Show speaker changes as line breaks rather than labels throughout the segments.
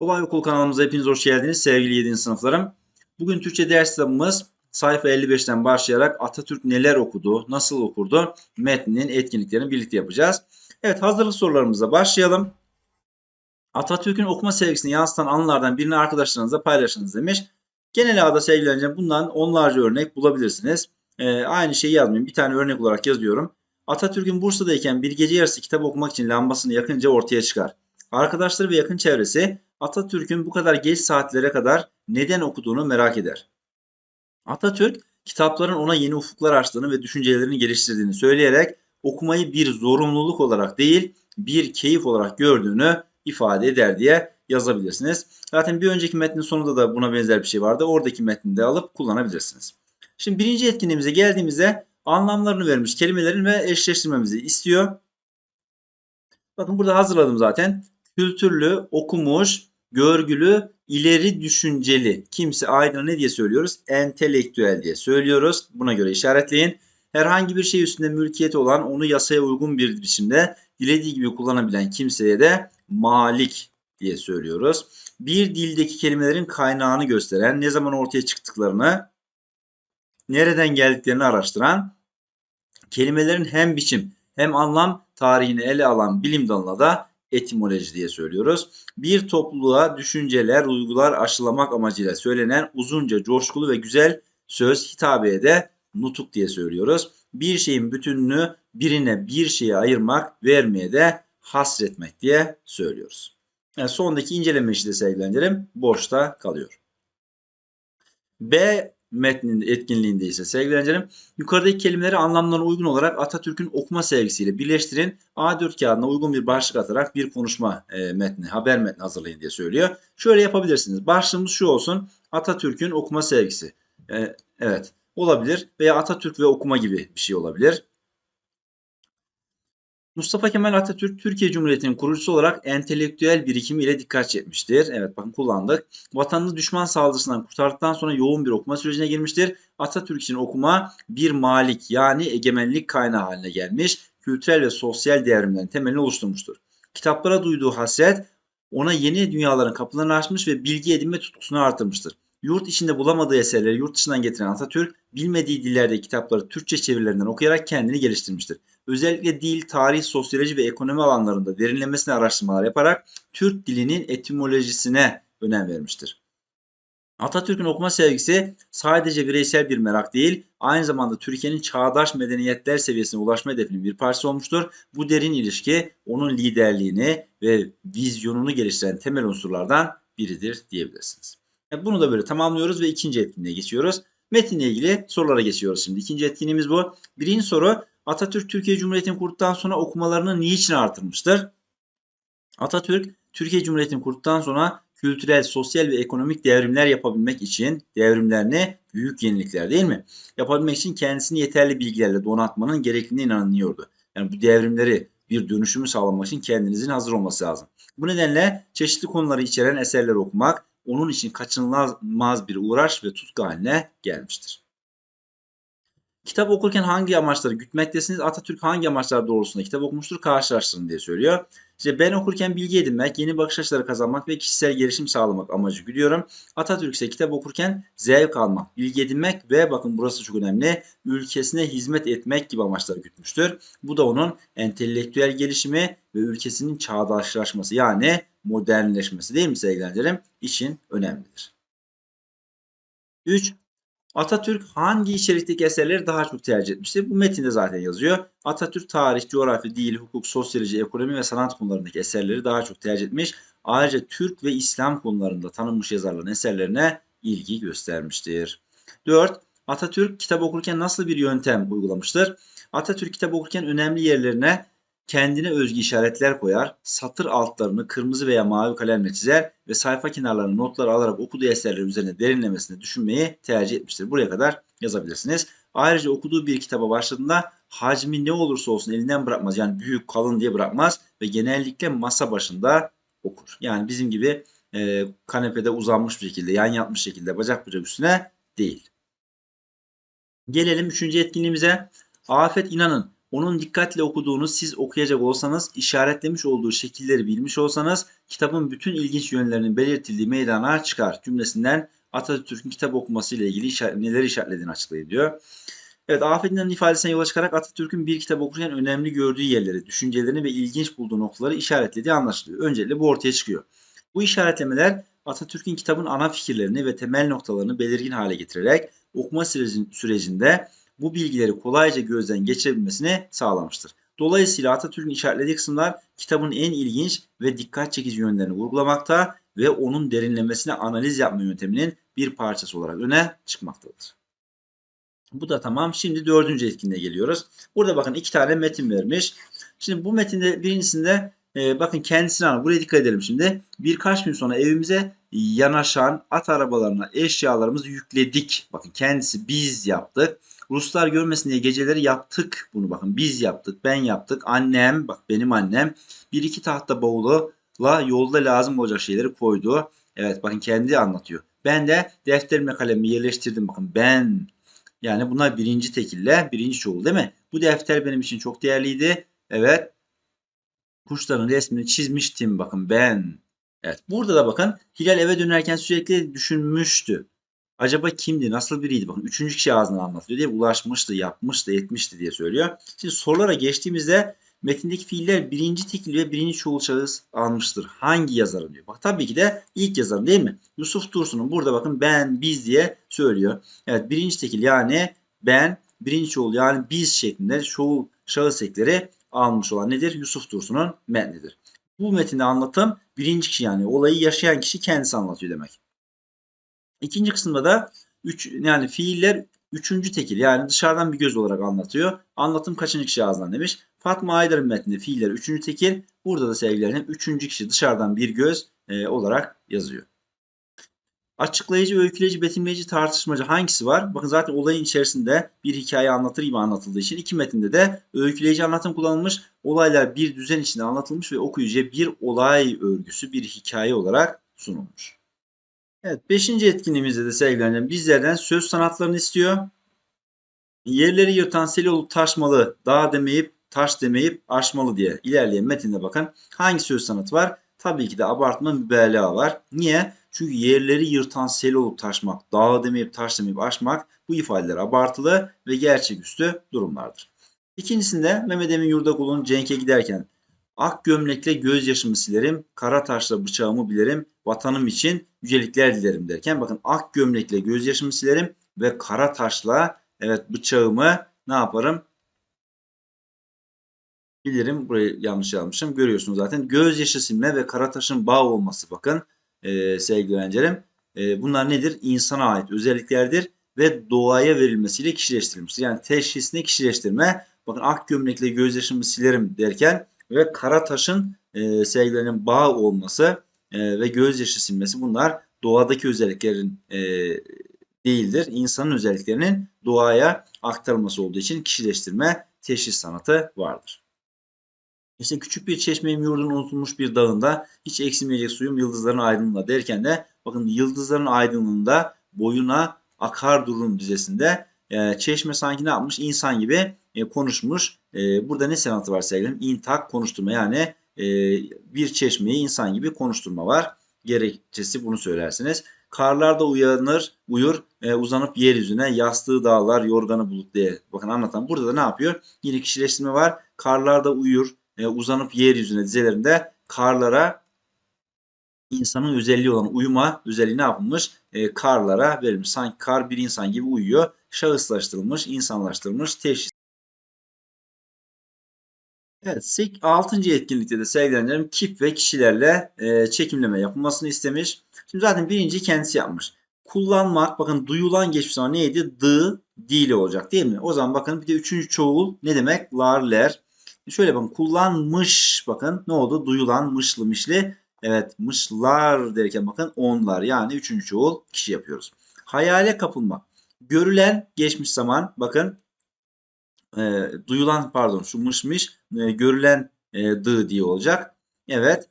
Kolay Okul kanalımıza hepiniz hoş geldiniz sevgili 7. sınıflarım. Bugün Türkçe ders kitabımız sayfa 55'ten başlayarak Atatürk neler okudu, nasıl okurdu metninin etkinliklerini birlikte yapacağız. Evet hazırlık sorularımıza başlayalım. Atatürk'ün okuma sevgisini yansıtan anılardan birini arkadaşlarınızla paylaşınız demiş. Genel ağda sevgili öğrencilerim bundan onlarca örnek bulabilirsiniz. Ee, aynı şeyi yazmayayım. Bir tane örnek olarak yazıyorum. Atatürk'ün Bursa'dayken bir gece yarısı kitap okumak için lambasını yakınca ortaya çıkar. Arkadaşları ve yakın çevresi Atatürk'ün bu kadar geç saatlere kadar neden okuduğunu merak eder. Atatürk kitapların ona yeni ufuklar açtığını ve düşüncelerini geliştirdiğini söyleyerek okumayı bir zorunluluk olarak değil bir keyif olarak gördüğünü ifade eder diye yazabilirsiniz. Zaten bir önceki metnin sonunda da buna benzer bir şey vardı. Oradaki metni de alıp kullanabilirsiniz. Şimdi birinci etkinliğimize geldiğimizde anlamlarını vermiş kelimelerin ve eşleştirmemizi istiyor. Bakın burada hazırladım zaten. Kültürlü, okumuş, görgülü, ileri düşünceli. Kimse aydın ne diye söylüyoruz? Entelektüel diye söylüyoruz. Buna göre işaretleyin. Herhangi bir şey üstünde mülkiyeti olan onu yasaya uygun bir biçimde dilediği gibi kullanabilen kimseye de malik diye söylüyoruz. Bir dildeki kelimelerin kaynağını gösteren, ne zaman ortaya çıktıklarını, nereden geldiklerini araştıran, kelimelerin hem biçim hem anlam tarihini ele alan bilim dalına da etimoloji diye söylüyoruz. Bir topluluğa düşünceler, duygular aşılamak amacıyla söylenen uzunca, coşkulu ve güzel söz hitabeye de nutuk diye söylüyoruz. Bir şeyin bütününü birine bir şeye ayırmak, vermeye de hasretmek diye söylüyoruz. Yani sondaki inceleme işi de sevgilendirim boşta kalıyor. B metnin etkinliğinde ise sevgili öğrencilerim yukarıdaki kelimeleri anlamlarına uygun olarak Atatürk'ün okuma sevgisiyle birleştirin. A4 kağıdına uygun bir başlık atarak bir konuşma e, metni, haber metni hazırlayın diye söylüyor. Şöyle yapabilirsiniz. Başlığımız şu olsun. Atatürk'ün okuma sevgisi. E, evet olabilir veya Atatürk ve okuma gibi bir şey olabilir. Mustafa Kemal Atatürk Türkiye Cumhuriyeti'nin kurucusu olarak entelektüel birikimi ile dikkat çekmiştir. Evet bakın kullandık. Vatanını düşman saldırısından kurtardıktan sonra yoğun bir okuma sürecine girmiştir. Atatürk için okuma bir malik yani egemenlik kaynağı haline gelmiş. Kültürel ve sosyal devrimlerin temelini oluşturmuştur. Kitaplara duyduğu hasret ona yeni dünyaların kapılarını açmış ve bilgi edinme tutkusunu artırmıştır. Yurt içinde bulamadığı eserleri yurt dışından getiren Atatürk, bilmediği dillerde kitapları Türkçe çevirilerinden okuyarak kendini geliştirmiştir. Özellikle dil, tarih, sosyoloji ve ekonomi alanlarında derinlemesine araştırmalar yaparak Türk dilinin etimolojisine önem vermiştir. Atatürk'ün okuma sevgisi sadece bireysel bir merak değil, aynı zamanda Türkiye'nin çağdaş medeniyetler seviyesine ulaşma hedefinin bir parçası olmuştur. Bu derin ilişki onun liderliğini ve vizyonunu geliştiren temel unsurlardan biridir diyebilirsiniz. E, bunu da böyle tamamlıyoruz ve ikinci etkinliğe geçiyoruz. Metinle ilgili sorulara geçiyoruz şimdi. İkinci etkinliğimiz bu. Birinci soru Atatürk Türkiye Cumhuriyeti'ni kurduktan sonra okumalarını niçin artırmıştır? Atatürk Türkiye Cumhuriyeti'ni kurduktan sonra kültürel, sosyal ve ekonomik devrimler yapabilmek için devrimlerini büyük yenilikler değil mi? Yapabilmek için kendisini yeterli bilgilerle donatmanın gerekliliğine inanıyordu. Yani bu devrimleri bir dönüşümü sağlamak için kendinizin hazır olması lazım. Bu nedenle çeşitli konuları içeren eserler okumak onun için kaçınılmaz bir uğraş ve tutku haline gelmiştir. Kitap okurken hangi amaçları gütmektesiniz? Atatürk hangi amaçlar doğrultusunda kitap okumuştur? Karşılaştırın diye söylüyor. İşte ben okurken bilgi edinmek, yeni bakış açıları kazanmak ve kişisel gelişim sağlamak amacı güdüyorum. Atatürk ise kitap okurken zevk almak, bilgi edinmek ve bakın burası çok önemli, ülkesine hizmet etmek gibi amaçları gütmüştür. Bu da onun entelektüel gelişimi ve ülkesinin çağdaşlaşması yani modernleşmesi değil mi sevgili için önemlidir. 3. Atatürk hangi içerikteki eserleri daha çok tercih etmiştir? Bu metinde zaten yazıyor. Atatürk tarih, coğrafya, dil, hukuk, sosyoloji, ekonomi ve sanat konularındaki eserleri daha çok tercih etmiş. Ayrıca Türk ve İslam konularında tanınmış yazarların eserlerine ilgi göstermiştir. 4. Atatürk kitap okurken nasıl bir yöntem uygulamıştır? Atatürk kitap okurken önemli yerlerine kendine özgü işaretler koyar, satır altlarını kırmızı veya mavi kalemle çizer ve sayfa kenarlarını notlar alarak okuduğu eserler üzerine derinlemesine düşünmeyi tercih etmiştir. Buraya kadar yazabilirsiniz. Ayrıca okuduğu bir kitaba başladığında hacmi ne olursa olsun elinden bırakmaz. Yani büyük kalın diye bırakmaz ve genellikle masa başında okur. Yani bizim gibi e, kanepede uzanmış bir şekilde, yan yatmış şekilde bacak bacak üstüne değil. Gelelim üçüncü etkinliğimize. Afet İnan'ın onun dikkatle okuduğunu siz okuyacak olsanız, işaretlemiş olduğu şekilleri bilmiş olsanız kitabın bütün ilginç yönlerinin belirtildiği meydana çıkar cümlesinden Atatürk'ün kitap okuması ile ilgili işaret, neler işaretlediğini açıklıyor diyor. Evet, Afet'in ifadesinden yola çıkarak Atatürk'ün bir kitap okurken önemli gördüğü yerleri, düşüncelerini ve ilginç bulduğu noktaları işaretlediği anlaşılıyor. Öncelikle bu ortaya çıkıyor. Bu işaretlemeler Atatürk'ün kitabın ana fikirlerini ve temel noktalarını belirgin hale getirerek okuma sürecin- sürecinde bu bilgileri kolayca gözden geçirebilmesini sağlamıştır. Dolayısıyla Atatürk'ün işaretlediği kısımlar kitabın en ilginç ve dikkat çekici yönlerini vurgulamakta ve onun derinlemesine analiz yapma yönteminin bir parçası olarak öne çıkmaktadır. Bu da tamam. Şimdi dördüncü etkinliğe geliyoruz. Burada bakın iki tane metin vermiş. Şimdi bu metinde birincisinde e, bakın kendisine anı. Buraya dikkat edelim şimdi. Birkaç gün sonra evimize yanaşan at arabalarına eşyalarımızı yükledik. Bakın kendisi biz yaptık. Ruslar görmesin diye geceleri yaptık bunu bakın. Biz yaptık, ben yaptık. Annem, bak benim annem bir iki tahta bavula yolda lazım olacak şeyleri koydu. Evet bakın kendi anlatıyor. Ben de defterime kalemimi yerleştirdim. Bakın ben yani bunlar birinci tekille birinci çoğul değil mi? Bu defter benim için çok değerliydi. Evet. Kuşların resmini çizmiştim bakın ben. Evet. Burada da bakın Hilal eve dönerken sürekli düşünmüştü. Acaba kimdi? Nasıl biriydi? Bakın üçüncü kişi ağzından anlatıyor diye ulaşmıştı, yapmıştı, etmişti diye söylüyor. Şimdi sorulara geçtiğimizde metindeki fiiller birinci tekil ve birinci çoğul şahıs almıştır. Hangi yazarın diyor. Bak tabii ki de ilk yazarın değil mi? Yusuf Dursun'un burada bakın ben, biz diye söylüyor. Evet birinci tekil yani ben, birinci çoğul yani biz şeklinde çoğul şahıs ekleri almış olan nedir? Yusuf Dursun'un metnidir. Bu metinde anlatım birinci kişi yani olayı yaşayan kişi kendisi anlatıyor demek. İkinci kısımda da üç, yani fiiller üçüncü tekil yani dışarıdan bir göz olarak anlatıyor. Anlatım kaçıncı kişi ağzından demiş. Fatma Aydar'ın metninde fiiller üçüncü tekil. Burada da sevgilerim üçüncü kişi dışarıdan bir göz e, olarak yazıyor. Açıklayıcı, öyküleyici, betimleyici, tartışmacı hangisi var? Bakın zaten olayın içerisinde bir hikaye anlatır gibi anlatıldığı için iki metinde de öyküleyici anlatım kullanılmış. Olaylar bir düzen içinde anlatılmış ve okuyucuya bir olay örgüsü, bir hikaye olarak sunulmuş. Evet, beşinci etkinliğimizde de sevgilerim bizlerden söz sanatlarını istiyor. Yerleri yırtan seli olup taşmalı, dağ demeyip taş demeyip aşmalı diye ilerleyen metinde bakın hangi söz sanatı var? Tabii ki de abartma mübalağa var. Niye? Çünkü yerleri yırtan sel olup taşmak, dağ demeyip taş demeyip aşmak bu ifadeler abartılı ve gerçeküstü durumlardır. İkincisinde Mehmet Emin Yurdakul'un Cenk'e giderken Ak gömlekle gözyaşımı silerim, kara taşla bıçağımı bilerim, vatanım için yücelikler dilerim derken bakın ak gömlekle gözyaşımı silerim ve kara taşla evet bıçağımı ne yaparım? Bilirim. Burayı yanlış yazmışım. Görüyorsunuz zaten. Gözyaşı silme ve kara taşın bağ olması bakın e, sevgili öğrencilerim. E, bunlar nedir? İnsana ait özelliklerdir ve doğaya verilmesiyle kişileştirilmiştir. Yani teşhisini kişileştirme. Bakın ak gömlekle gözyaşımı silerim derken ve kara taşın e, sevgilerinin bağ olması e, ve gözyaşı silmesi bunlar doğadaki özelliklerin e, değildir. İnsanın özelliklerinin doğaya aktarılması olduğu için kişileştirme teşhis sanatı vardır. İşte küçük bir çeşmeyim yurdun unutulmuş bir dağında hiç eksilmeyecek suyum yıldızların aydınlığında derken de bakın yıldızların aydınlığında boyuna akar durum dizesinde e, çeşme sanki ne yapmış insan gibi e, konuşmuş. E, burada ne sanatı var sevgilim? İntak konuşturma yani e, bir çeşmeyi insan gibi konuşturma var. Gerekçesi bunu söylersiniz. Karlarda uyanır, uyur, e, uzanıp yeryüzüne yastığı dağlar, yorganı bulut diye bakın anlatan. Burada da ne yapıyor? Yine kişileştirme var. Karlarda uyur, e, uzanıp yeryüzüne dizelerinde karlara insanın özelliği olan uyuma özelliği ne yapılmış? E, karlara verilmiş. Sanki kar bir insan gibi uyuyor. Şahıslaştırılmış, insanlaştırılmış, teşhis. Evet, 6. etkinlikte de sevgilenlerim kip ve kişilerle e, çekimleme yapılmasını istemiş. Şimdi zaten birinci kendisi yapmış. Kullanmak, bakın duyulan geçmiş zaman neydi? Dı, dili olacak değil mi? O zaman bakın bir de üçüncü çoğul ne demek? Lar, ler. Şöyle bakın kullanmış bakın ne oldu? Duyulan mışlı mişli. Evet mışlar derken bakın onlar yani üçüncü çoğul kişi yapıyoruz. Hayale kapılmak. Görülen geçmiş zaman bakın e, duyulan pardon şu mışmış e, görülen e, dı diye olacak. Evet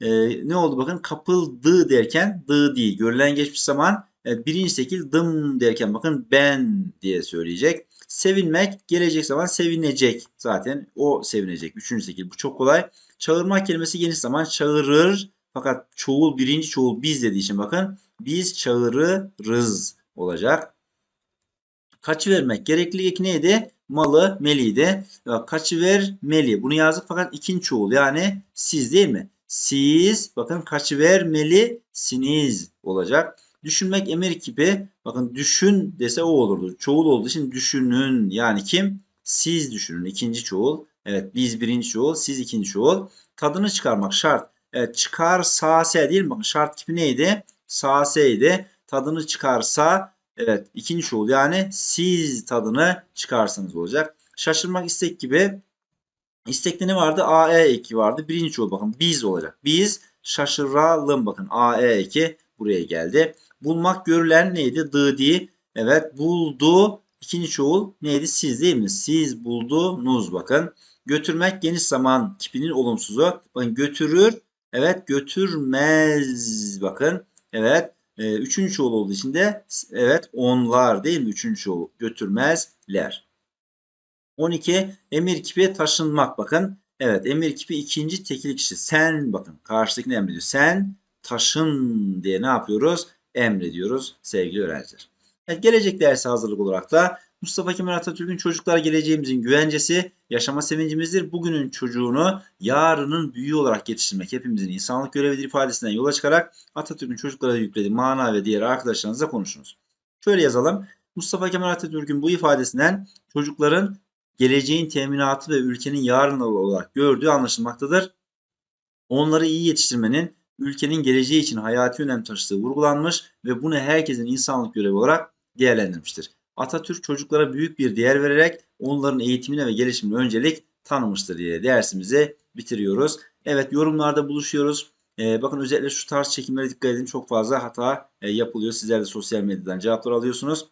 e, ne oldu bakın kapıldı derken dı değil. Görülen geçmiş zaman e, birinci şekil dım derken bakın ben diye söyleyecek. Sevinmek gelecek zaman sevinecek. Zaten o sevinecek. Üçüncü şekil. Bu çok kolay. Çağırmak kelimesi geniş zaman çağırır. Fakat çoğul birinci çoğul biz dediği için bakın biz çağırırız olacak. Kaçı vermek gerekli eki neydi? Malı meliydi. Ya, Kaçı vermeli. Bunu yazdık fakat ikinci çoğul yani siz değil mi? Siz bakın kaçı vermelisiniz olacak. Düşünmek emir kipi. Bakın düşün dese o olurdu. Çoğul olduğu için düşünün. Yani kim? Siz düşünün. İkinci çoğul. Evet biz birinci çoğul. Siz ikinci çoğul. Tadını çıkarmak şart. Evet çıkar sase değil mi? Bakın şart kipi neydi? Saseydi. Tadını çıkarsa evet ikinci çoğul yani siz tadını çıkarsınız olacak. Şaşırmak istek gibi. İstekte ne vardı? AE eki vardı. Birinci çoğul bakın biz olacak. Biz şaşıralım bakın AE eki buraya geldi. Bulmak görülen neydi? Dıdi. Evet buldu. İkinci çoğul neydi? Siz değil mi? Siz buldunuz bakın. Götürmek geniş zaman kipinin olumsuzu. Bakın götürür. Evet götürmez. Bakın. Evet. E, üçüncü çoğul olduğu için de evet onlar değil mi? Üçüncü çoğul götürmezler. 12 emir kipi taşınmak bakın. Evet emir kipi ikinci tekil kişi. Sen bakın karşıdakini emrediyor. Sen taşın diye ne yapıyoruz? Emrediyoruz sevgili öğrenciler. Evet, gelecek dersi hazırlık olarak da Mustafa Kemal Atatürk'ün çocuklar geleceğimizin güvencesi, yaşama sevincimizdir. Bugünün çocuğunu yarının büyüğü olarak yetiştirmek hepimizin insanlık görevidir ifadesinden yola çıkarak Atatürk'ün çocuklara yüklediği mana ve diğer arkadaşlarınızla konuşunuz. Şöyle yazalım. Mustafa Kemal Atatürk'ün bu ifadesinden çocukların geleceğin teminatı ve ülkenin yarını olarak gördüğü anlaşılmaktadır. Onları iyi yetiştirmenin ülkenin geleceği için hayati önem taşıdığı vurgulanmış ve bunu herkesin insanlık görevi olarak değerlendirmiştir. Atatürk çocuklara büyük bir değer vererek onların eğitimine ve gelişimine öncelik tanımıştır diye dersimizi bitiriyoruz. Evet yorumlarda buluşuyoruz. Ee, bakın özellikle şu tarz çekimlere dikkat edin. Çok fazla hata e, yapılıyor. Sizler de sosyal medyadan cevaplar alıyorsunuz.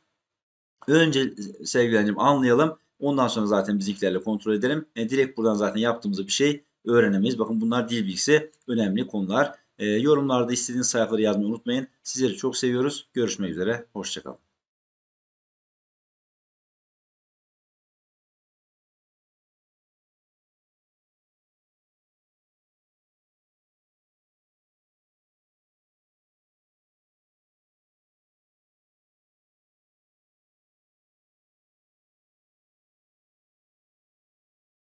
Önce sevgilerim anlayalım. Ondan sonra zaten bizimkilerle kontrol edelim. E, direkt buradan zaten yaptığımızda bir şey öğrenemeyiz. Bakın bunlar dil bilgisi önemli konular. E, yorumlarda istediğiniz sayfaları yazmayı unutmayın. Sizleri çok seviyoruz. Görüşmek üzere. Hoşçakalın.